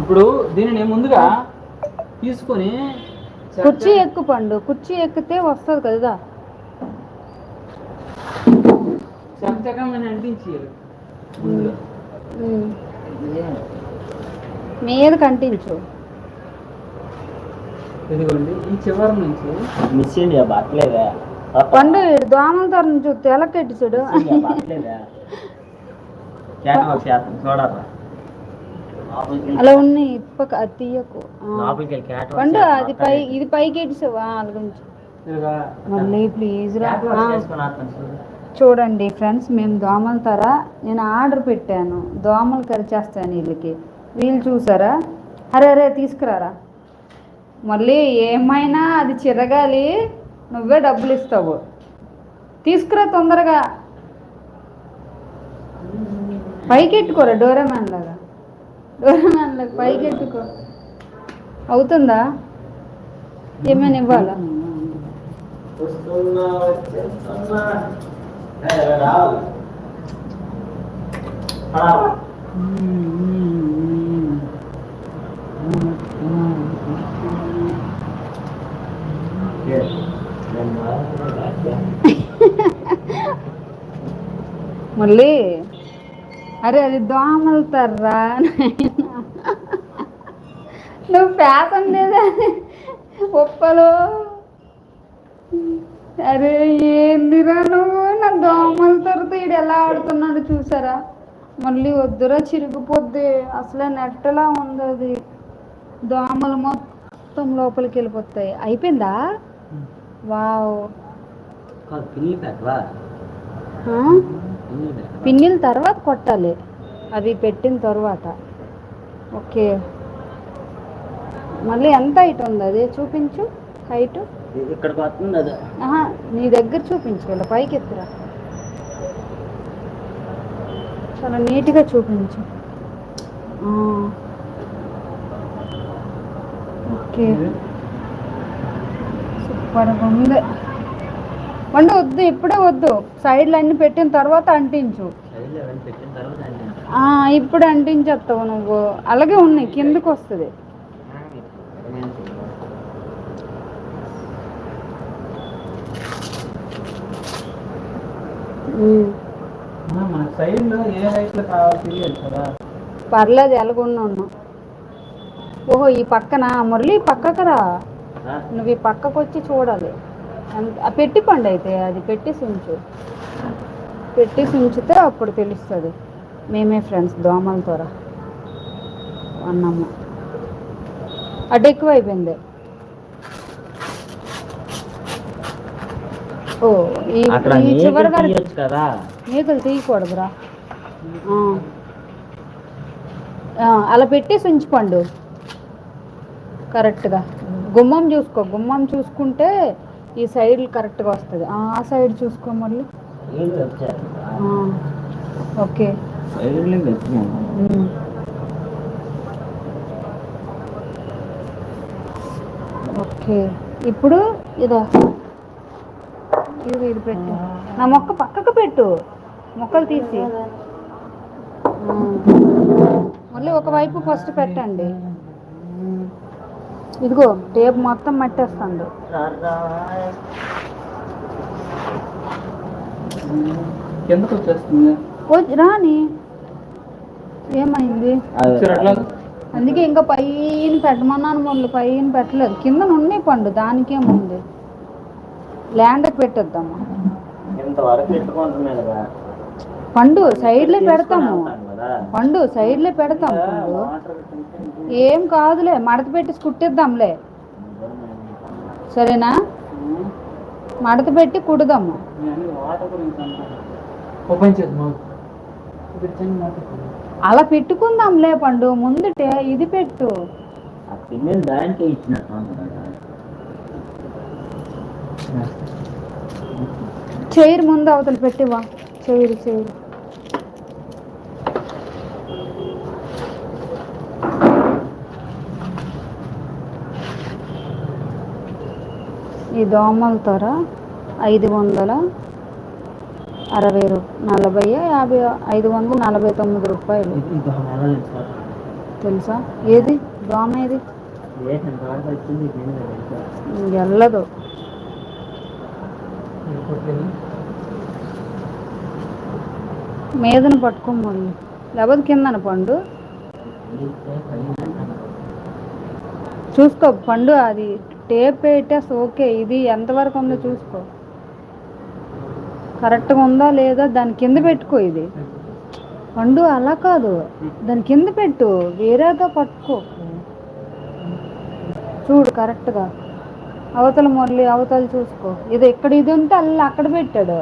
ఇప్పుడు దీనిని ముందుగా తీసుకొని కుర్చీ ఎక్కు పండు కుర్చీ ఎక్కితే వస్తుంది కదా. మీద కంటించు. ఇదిగోండి ఈ చివరి నుంచి మిస్ ఇండియా బట్టలేదా పండు దోమల తర నుంచి తెలకెట్టి చూడు. చూడరా. అలా ఉన్నాయి ఇప్పక అది తీయకు. వెళ్ళి పండు అది పై ఇది పైకి ఎట్టిసావు అలాగుంచి ఇదిగా మళ్ళీ ప్లీజ్ రా. చూడండి ఫ్రెండ్స్ మేము దోమల తర నేను ఆర్డర్ పెట్టాను. దోమలు కరిచేస్తాను వీళ్ళకి వీళ్ళు చూసారా? అరే అరే తీసుకురారా? మళ్ళీ ఏమైనా అది చిరగాలి నువ్వే డబ్బులు ఇస్తావు. తీసుకురా తొందరగా. పైకి ఎట్టుకోరా డోరేమాన్ లాగా. డోరేమాన్ లాగా పైకి ఎట్టుకో అవుతుందా? ఏమైనా ఇవ్వాలా. మళ్ళీ అరే అది దోమలు తర్రా. నువ్వు ఫ్యాషన్ లేదా? ఒప్పలు. అరే ఏందిరా నువ్వు? నా దోమల తరతో ఈడు ఎలా ఆడుతున్నాడు చూసారా? మళ్ళీ వద్దురా చిరిగిపోద్ది. అసలే నెట్టలా ఉంది అది. దోమలు మొత్తం లోపలికి వెళ్ళిపోతాయి. అయిపోయిందా? వావ్. పిన్నిల తర్వాత కొట్టాలి. అవి పెట్టిన తర్వాత. ఓకే. మళ్ళీ ఎంత హైట్ ఉంది? అది చూపించు. హైట్? ఇది ఇక్కడికి వస్తుంది అది. ఆహా నీ దగ్గర చూపించు. ఇలా పైకి ఎత్తురా. చాలా నీట్గా చూపించు. ఓకే. సూపర్గా ఉంది. వండు వద్దు ఇప్పుడే వద్దు. సైడ్లు అన్ని పెట్టిన తర్వాత అంటించు. సైడ్లో అవన్నీ పెట్టిన తర్వాత అంటే ఆ, ఇప్పుడు అంటించేస్తావు నువ్వు. అలాగే ఉన్నాయి కిందకు వస్తుంది. పర్లేదు ఎలాగున్నాను ఓహో ఈ పక్కన మురళి? పక్కకు రా. నువ్వు ఈ పక్కకు వచ్చి చూడాలి. పెట్టి పండు అయితే అది పెట్టేసి ఉంచు పెట్టేసి ఉంచితే అప్పుడు తెలుస్తుంది. మేమే ఫ్రెండ్స్ దోమలతో రా అన్నాము. అటు ఎక్కువ అయిపోయింది ఓ ఈ చివరి వరకు మేకలు తీయకూడదురా. అలా పెట్టేసి ఉంచుకోండు కరెక్ట్గా. గుమ్మం చూసుకో. గుమ్మం చూసుకుంటే ఈ సైడ్ కరెక్ట్గా వస్తుంది. ఆ సైడ్ చూసుకో మళ్ళీ. ఓకే. ఓకే. ఇప్పుడు ఇదా. ఇది ఇది పెట్టు. నా మొక్క పక్కకు పెట్టు. మొక్కలు తీసి. మళ్ళీ మళ్ళీ ఒకవైపు ఫస్ట్ పెట్టండి. ఇదిగో టేప్ మొత్తం మట్టేస్తాడు కిందకు వచ్చేస్తుంది ఓ రాని. ఏమైంది? అందుకే ఇంకా పైన పెట్టమన్నాను మొదలు పైన పెట్టలేదు. కింద ఉన్నాయి పండు దానికేముంది ల్యాండ్కి పెట్టేద్దామా పండు సైడ్లే పెడతాము. పండు సైడ్లే పెడతాం పండు. ఏం కాదులే మడత పెట్టి కుట్టిద్దాంలే. సరేనా? మడత పెట్టి కుడదాము. అలా పెట్టుకుందాంలే పండు ముందుటే ఇది పెట్టు. చైర్ ముందు అవతల పెట్టివా చైర్ చైర్ ఈ దోమల తొర ఐదు వందల అరవై రూ నలభై యాభై ఐదు వందల నలభై తొమ్మిది రూపాయలు. తెలుసా? ఏది? దోమ ఏది? వెళ్ళదు మీదన పట్టుకోమల్లి లేకపోతే కిందన పండు. చూసుకో పండు అది టేప్ పెట్టేసి ఓకే ఇది ఎంతవరకు ఉందో చూసుకో. కరెక్ట్గా ఉందా లేదా దాని కింద పెట్టుకో ఇది. పండు అలా కాదు దాని కింద పెట్టు వేరేగా పట్టుకో. చూడు కరెక్ట్గా. అవతల మురళి అవతల చూసుకో. ఇది ఎక్కడ ఇది ఉంటే అల్ల అక్కడ పెట్టాడు.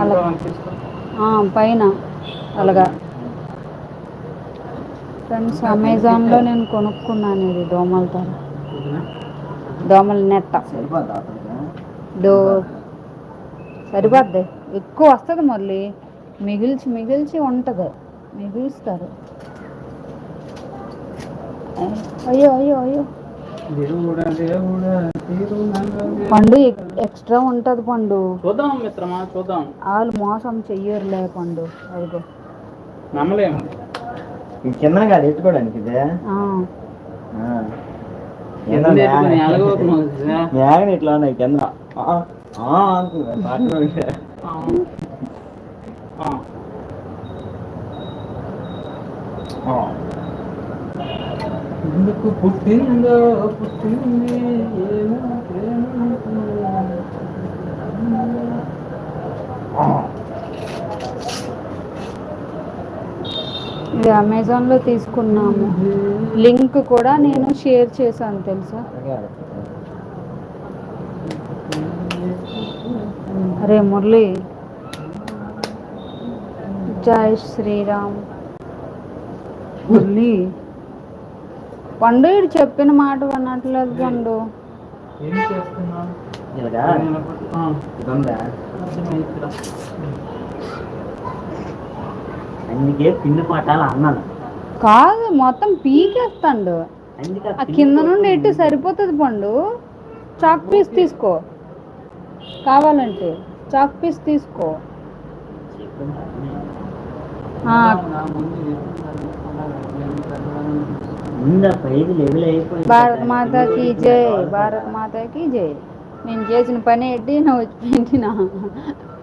అలా. పైన. అలాగా. ఫ్రెండ్స్ అమెజాన్లో నేను కొనుక్కున్నాను ఇది దోమల తర దోమల నెట్ట దో సరిపోద్ది. ఎక్కువ వస్తుంది మళ్ళీ మిగిల్చి మిగిల్చి ఉంటుంది. మిగిలిస్తారు. అయ్యో అయ్యో అయ్యో. పండు ఎక్- ఎక్స్ట్రా ఉంటుంది పండు. చూద్దాం మిత్రమా చూద్దాం. వాళ్ళు మోసం చెయ్యరులే పండు. అదిగో. నమ్మలేము. ఈ కింద కాదు ఎత్తుకోవడానికి ఇదే? మ్యాగ్ని ఇట్లా ఉన్నాయి కింద. ఆ, ఆ అంటుంది. ఎందుకు పుట్టిందో పుట్టింది ఏమో ప్రేమ ఆ. ఇది అమెజాన్లో తీసుకున్నాము. లింక్ కూడా నేను షేర్ చేశాను తెలుసా. అరే మురళి. జై శ్రీరామ్. మురళి. పండు ఈడు చెప్పిన మాట వినట్లేదు పండు. ఏం చేస్తున్నావు ఇలాగా ఆ, ఇది ఉందా అర్థమైందిరా. అందుకే పిండి పట్టాలి అన్నాను. కాదు మొత్తం పీకేస్తాడు. ఆ కింద నుండి ఎట్టి సరిపోతుంది పండు? చాక్ పీస్ తీసుకో. కావాలంటే చాక్ పీస్ తీసుకో. నా భారత్ మాతాకి జై భారత్ మాతాకి జై. నేను చేసిన పని ఏంటి? నువ్వు వచ్చి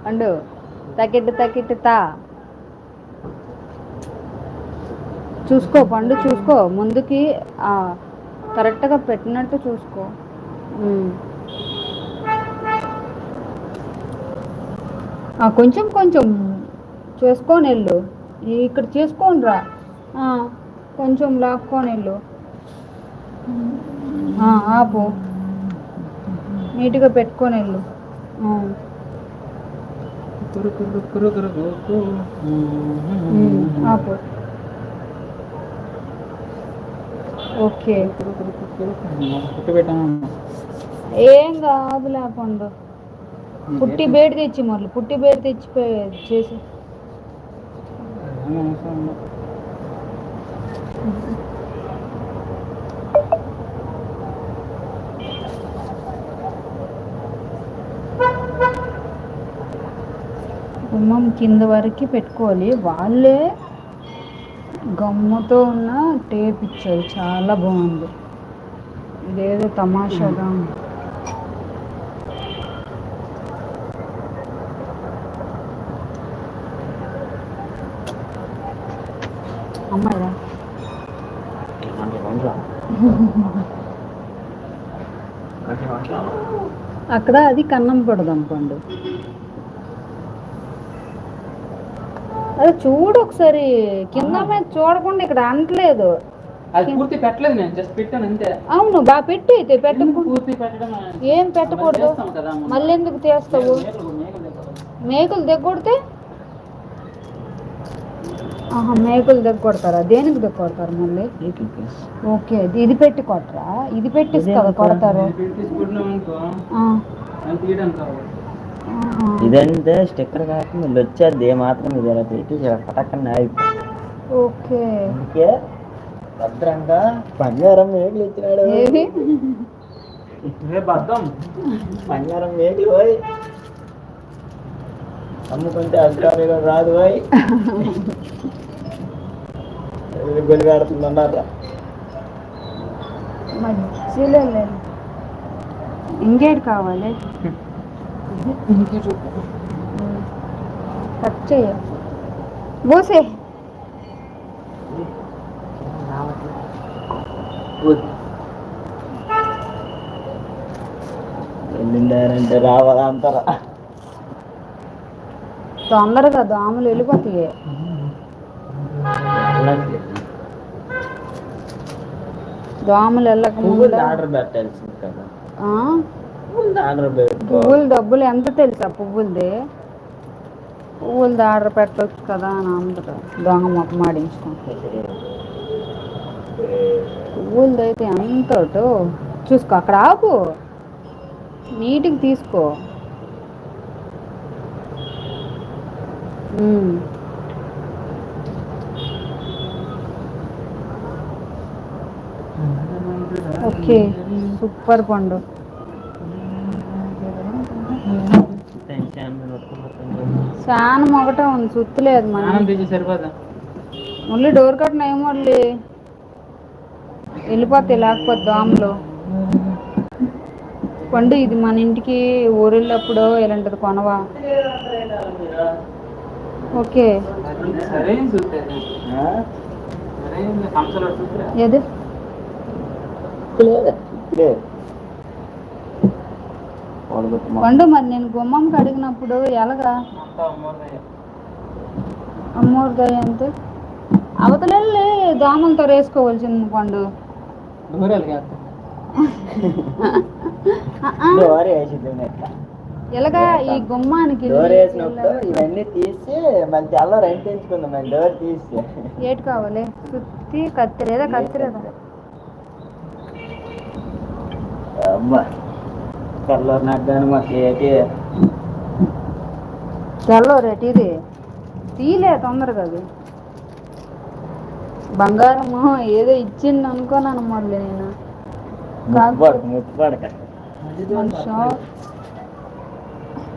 అండు తకిట్టు తకిట్టు తా. చూసుకో పండు చూసుకో. ముందుకి కరెక్ట్గా పెట్టినట్టు చూసుకో. కొంచెం కొంచెం చేసుకొని వెళ్ళు ఇక్కడ చేసుకొని రా కొంచెం లాక్కొని వెళ్ళు ఆపు. నీట్గా పెట్టుకొని వెళ్ళు ఆపు. ఓకే. ఏం కాదు లేకుండా పుట్టి బేడి తెచ్చి మళ్ళీ పుట్టి బేడి తెచ్చి చేసి. గుమ్మం కింద వరకు పెట్టుకోవాలి. వాళ్ళే గమ్ముతో ఉన్న టేప్ ఇచ్చారు. చాలా బాగుంది. ఇదేదో తమాషాగా ఉంది. అమ్మాయిరా. అక్కడ అది కన్నం పడదాం పండు అదే చూడు ఒకసారి. కింద మీద చూడకుండా ఇక్కడ అంటలేదు అది పూర్తి పెట్టలేదు నేను జస్ట్ పెట్టాను అంతే. అవును బాగా పెట్టు అయితే పూర్తి పెట్టడం? ఏం పెట్టకూడదు. మళ్ళీ ఎందుకు తీస్తావు? మేకలు దిగొడితే ఆహా మేకులు దిగొడతారా దేనికి దిగొడతారు మళ్ళీ? ఓకే ఇది పెట్టి కొట్టరా? ఇది పెట్టేసి కదా కొడతారు? ఇదంటే స్టిక్కర్ కాకుండా వచ్చేది ఏ మాత్రం ఇది ఇలా పెట్టి పటక్కన ఓకే. భద్రంగా బంగారం మేకలు ఇచ్చినాడు బంగారం మేకలు పోయి అమ్ముకుంటే అల్ట్రా వేగం రాదు పోయి గొల్లి పెడుతుందన్నారా మధ్యలో ఇంకేటి కావాలి? ఇంకే చూపు కట్ చేయ. బోసే వెళ్ళిండారంటే తొందరగా దోమలు వెళ్ళిపోతాయి. దోమలు వెళ్ళక ముందు ఆర్డర్ పెట్టాల్సింది కదా. ఆ? పువ్వులు పువ్వుల డబ్బులు ఎంత తెలుసా పువ్వులది? పువ్వులది ఆర్డర్ పెట్టవచ్చు కదా అని అందరు దొంగ మొక్క మాడించుకుంటారు పువ్వులది అయితే ఎంత చూసుకో అక్కడ ఆపు నీటికి తీసుకో. ఓకే సూపర్ పండు. శానం ఒకటే ఉంది సుత్తలేదు మన సరిపోదా? మళ్ళీ డోర్ కట్టిన ఏమో మళ్ళీ. వెళ్ళిపోతాయి లేకపోతే దోమలు. పండు ఇది మన ఇంటికి ఊరెళ్ళప్పుడు ఇలాంటిది కొనవా? ఓకే. సరే చూస్తే సరే సంవత్సరాలు చూస్తే ఏది పండు మరి నేను గుమ్మంకి అడిగినప్పుడు ఎలాగా. అమ్మోరుగాయ అంతే అవతలెళ్ళి దోమలతో వేసుకోవాల్సింది పండు. ఎలాగా ఈ గుమ్మానికి డోర్ వేసినప్పుడు ఇవన్నీ తీసి మళ్ళీ తెల్ల రెంట్ ఎంచుకుందాం మరి డోర్ తీసి. ఏటి కావాలి? సుత్తి కత్తిరేదా కత్తిరేదా అమ్మా. కలర్ నాకు కానీ మాకు ఏంటి రేటు ఇది. తీలే తొందరగా అది. బంగారము ఏదో ఇచ్చింది అనుకోనాను మళ్ళీ నేను.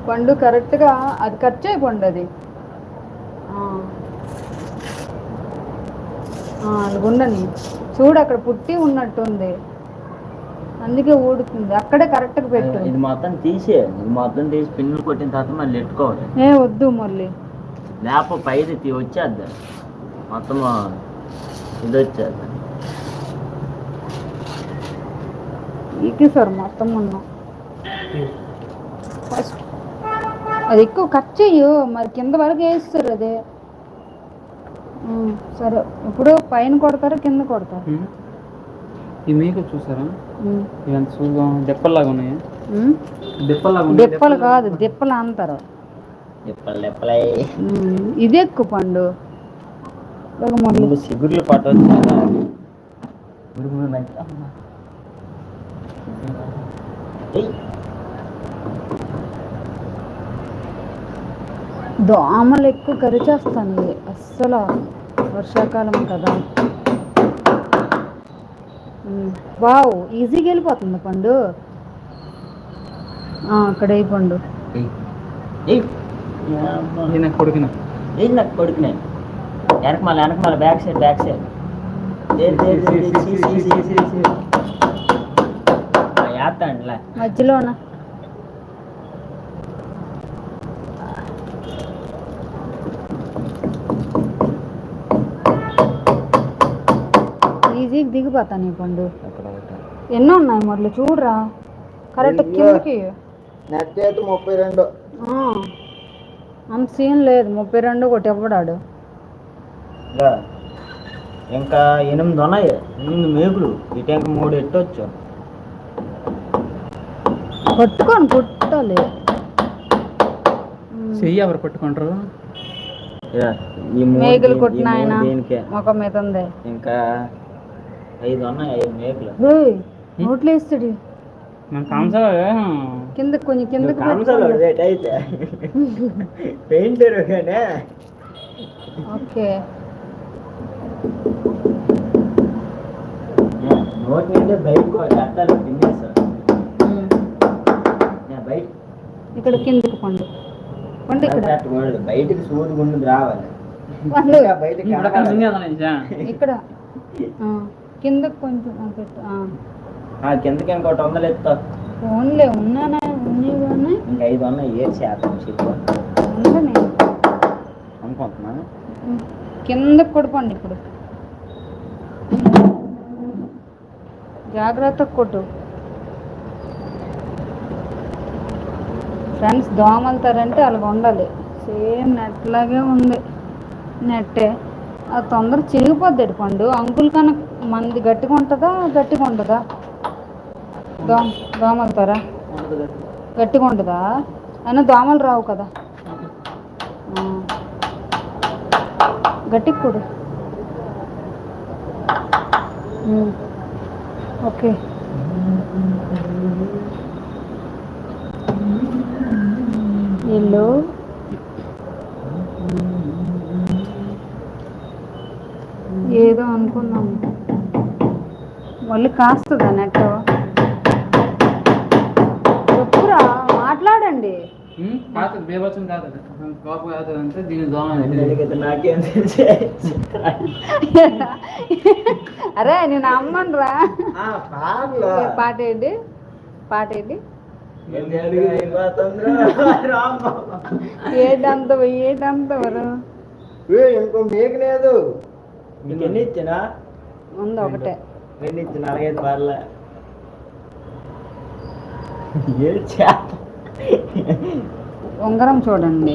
పండు కరెక్ట్గా అది ఖర్చు అయిపోండి అది. అలాగుండని చూడు అక్కడ పుట్టి ఉన్నట్టుంది. అందుకే ఊడుతుంది. అక్కడే కరెక్ట్గా పెట్టు. ఇది మొత్తం తీసే ఇది మొత్తం తీసి పిన్నులు కొట్టిన తర్వాత మళ్ళీ ఎట్టుకోవాలి. ఏ వద్దు మురళి. లేకపోతే పైది తీ వచ్చేద్ది. మొత్తం ఇది వచ్చేద్ది. ఎక్కేసారు మొత్తం ఉన్నాం. ఫస్ట్. అది ఎక్కువ కట్ చెయ్యు. మరి కింద వరకు వేస్తారు అదే. సరే. ఇప్పుడు పైన కొడతారు కింద కొడతారు. ఈ మేకప్ చూసారా? చూద్దాం దెప్పల్లాగా ఉన్నాయి. దెప్పల్లాగా దెప్పలు కాదు దెప్పలు అంటారు. ఇది ఎక్కువ పండు. సిగుర్లు. దోమలు ఎక్కువ కరిచేస్తాను అస్సలు వర్షాకాలం కదా. వావ్ ఈజీగా వెళ్ళిపోతుంది పండు. ఆ, అక్కడ ఈ పండు. కొడుకున. ఏం నాకు కొడుకునే. వెనకమాల వెనకమాల బ్యాక్ సైడ్ బ్యాక్ సైడ్ యాత్తండిలే మధ్యలోన? దిగిపోతాను ఈ పండు ఎన్ని ఉన్నాయి మొదలు చూడరా. కరెక్ట్. కిందకి. నెట్ అయితే ముప్పై రెండు. ఆ, అంత సీన్ లేదు. ముప్పై రెండు ఒకటి ఇవ్వడాడు. ఇంకా ఎనిమిది ఉన్నాయి. ఎనిమిది మేకులు. ఇటు ఇంకా మూడు ఎట్టొచ్చు. పట్టుకొని పుట్టాలి ఉమ్. చెయ్యి ఎవరు పట్టుకుంటారు? మేకలు దీని- ఈ కొట్టిన మూడు ఆయన దీనికే. ముఖం మీద ఉంది. ఇంకా ఐదు ఉన్నాయి ఐదు మేకులు. ఏయ్, నోట్లో వేస్తాడు. కింద కొంచెం కిందకి అయితే పెయింటర్ ఓకే. నోటి నుండి బయటకు కట్టాలి తినేసారు ఉమ్. బయట. ఇక్కడ కిందకి పండు. పండు ఇక్కడ. బయటికి సూది గుండు రావాలి? ఇక్కడ. ఆ, కిందకు కొంచెం పెట్టు ఆ. కిందకి ఇంకోటి వందలు ఎత్తా ఫోన్లే ఉన్నానా? ఉన్నాయి ఇంకా ఐదు ఉన్నాయి ఏ చేద్దాం చెప్పు. ఉండని. అనుకుంటున్నా. కిందకు కూడా పండి ఇప్పుడు. జాగ్రత్తగా కొట్టు. ఫ్రెండ్స్ దోమలుతారంటే అలాగ ఉండాలి. సేమ్ నెట్ లాగే ఉంది. నెట్టే. అది తొందర చిరిగిపోద్ది పండు. అంకుల్ కన్నా మంది గట్టిగా ఉంటుందా గట్టిగా ఉంటుందా దోమ దోమలుతారా ఉండదు గట్టిగా ఉంటుందా అయినా దోమలు రావు కదా. గట్టి గట్టిగా కొడు. ఓకే. ఇల్లు ఏదో అనుకున్నాం మళ్ళీ కాస్తుందా నెట్ చెప్పురా మాట్లాడండి. ఉమ్, కాదు బేబత్సం కాదు అది. కాపు కాదు అంటే దీని దోమ అడిగితే నాకేం తెలిసే. అరే నేను అమ్మను రా. పాట ఏంటి? పాట ఏంటి. ఏదంత ఏదంత వరు ఏ, ఇంకో మేక లేదు. ఇచ్చినా? ఉంది ఒకటే. ఇచ్చిన అలాగైతే పర్లే. ఏ ఉంగరం చూడండి.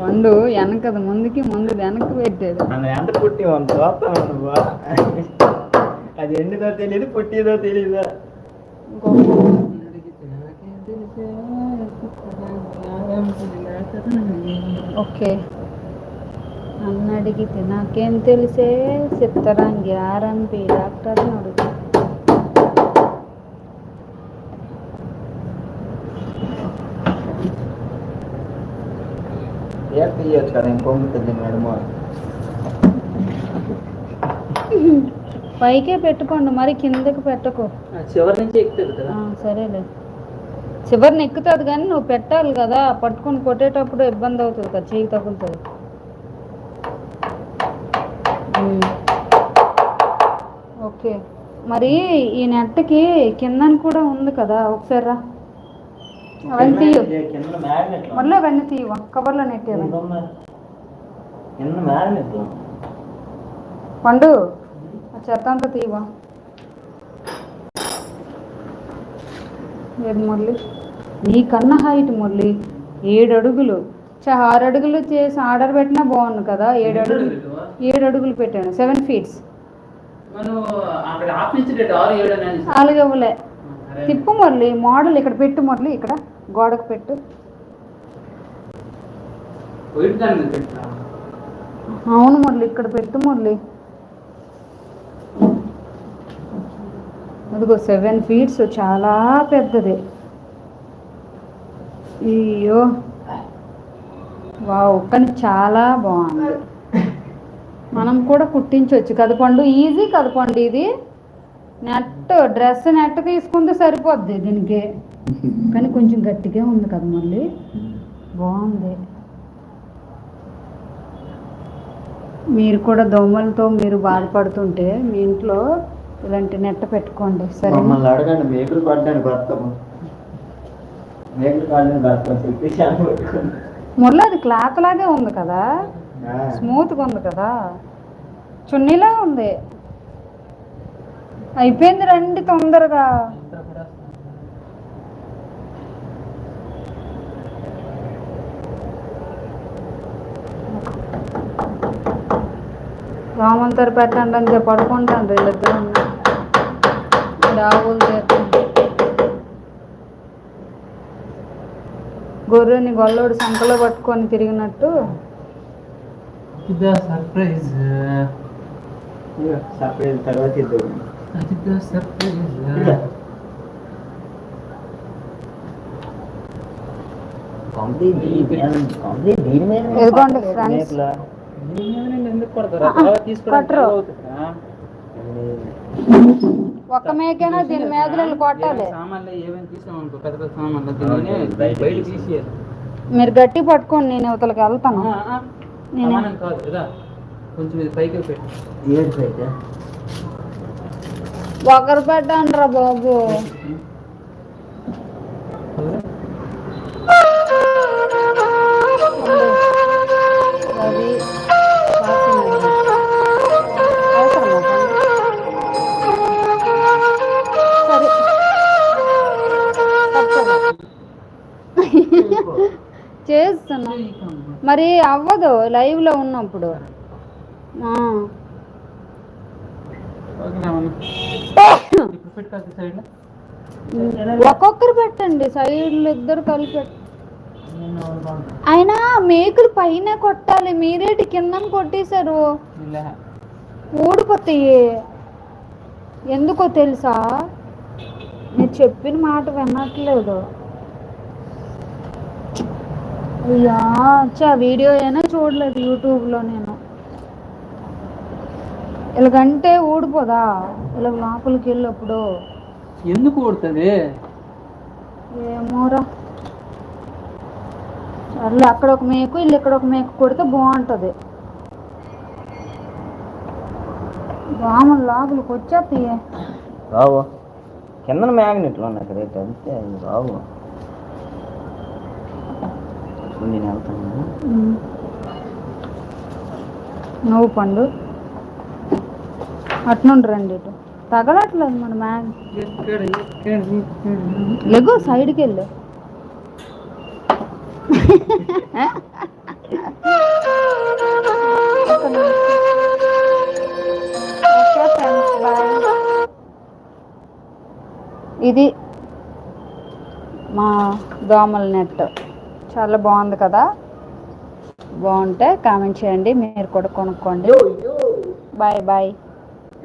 పండు వెనకది ముందుకి ముందు వెనక్కి పెట్టేది. ఎంత పుట్టి మనం చూస్తాం నువ్వు? అది ఎండిదో తెలియదు పుట్టిదో తెలీదు. ఓకే. నన్ను అడిగితే నాకేం తెలిసే? చిత్తరంగి ఆర్ఎంపి డాక్టర్ అడుగు ఏ తీయచ్చు కదా? ఇంకొంగుతుంది నడుమ పైకే పెట్టుకోండి మరి కిందకి పెట్టకు. చివరి నుంచి ఎక్కుతుంది కదా. ఆ, సరేలే. చివరిని ఎక్కుతుంది కానీ నువ్వు పెట్టాలి కదా. పట్టుకొని కొట్టేటప్పుడు ఇబ్బంది అవుతుంది కదా చేయి తగులుతుంది. ఓకే. మరి ఈ నెట్కి కిందన కూడా ఉంది కదా ఒకసారి రా. అవన్నీ తీయు. కింద మళ్ళీ అవన్నీ తీయవా కవర్లో కింద మ్యాగ్నెట్ పండు ఆ చెత్త అంతా తీవా ఏది మురళి? నీకన్నా హైట్ మురళి ఏడు అడుగులు ఆరు అడుగులు చేసి ఆర్డర్ పెట్టినా బాగుంది కదా ఏడు అడుగులు. ఏడు అడుగులు పెట్టాను సెవెన్ ఫీట్స్. అలాగే ఇవ్వలే. తిప్పు మురళి మోడల్ ఇక్కడ పెట్టు మురళి ఇక్కడ గోడకు పెట్టా. అవును మురళి ఇక్కడ పెట్టు మురళి. అదిగో సెవెన్ ఫీట్స్ చాలా పెద్దది. అయ్యో. వావ్ కానీ చాలా బాగుంది. మనం కూడా కుట్టించవచ్చు కదపండు ఈజీ కదపండు ఇది. నెట్ డ్రెస్ నెట్ తీసుకుంటే సరిపోద్ది దీనికి. కానీ కొంచెం గట్టిగా ఉంది కదా మళ్ళీ. బాగుంది. మీరు కూడా దోమలతో మీరు బాధపడుతుంటే మీ ఇంట్లో ఇలాంటి నెట్ పెట్టుకోండి. సరే? అడగండి మేకులు పడ్డానికి వస్తాము మేకులు పడ్డానికి భర్త మురళి అది క్లాత్ లాగే ఉంది కదా? స్మూత్గా ఉంది కదా? చున్నీలా ఉంది. అయిపోయింది రండి తొందరగా. రామంతరు పెట్టండి అని చెప్పి పడుకుంటాను వీళ్ళిద్దరు. ఆవులు చేస్తాను గొర్రెని గొల్లోడు సంకలో పట్టుకొని తిరిగినట్టు. సర్ప్రైజ్. తర్వాత ఇద్దరు సర్ప్రైజ్. ఇదిగోండి. ఎందుకు కొడతారు? ఆ, ఒక్క మేకైనా దీని వీళ్ళు కొట్టాలి. మీరు గట్టి పట్టుకోండి నేను ఇవతలకి వెళ్తాను. ఆ, ఆ, నేను- సమానం కాదు కదా కొంచెం ఇది పైకి పెట్టు. ఏడు అయితే ఒకరు పెట్టండి రా బాబు. అవ్వదు లైవ్లో ఉన్నప్పుడు. ఒక్కొక్కరు పెట్టండి సైడ్లు ఇద్దరు కలిపి అయినా మేకులు పైన కొట్టాలి మీరేటి కింద కొట్టేశారు? ఊడిపోతాయి. ఎందుకో తెలుసా? మీరు చెప్పిన మాట వినట్లేదు. వీడియో అయినా చూడలేదు యూట్యూబ్లో నేను. ఇలాగంటే ఊడిపోదా? ఇలా లోపలికి వెళ్ళినప్పుడు. ఎందుకు కొడుతుంది ఏమోరా. సర్లే అక్కడ ఒక మేకు ఇల్లు ఇక్కడ ఒక మేకు కొడితే బాగుంటుంది. దోమలు లోపలికి వచ్చేస్తాయి రావు. కింద మ్యాగ్నెట్లు ఉన్నాయి ఇక్కడ రావు. అసలు నేను వెళ్తాను. నువ్వు పండు. అట్నుండి రండి ఇటు. తగలట్లేదు మన ఎక్కడ లెగు సైడ్కి వెళ్ళు. ఇది మా దోమల నెట్. చాలా బాగుంది కదా? బాగుంటే కామెంట్ చేయండి మీరు కూడా కొనుక్కోండి. Bye bye.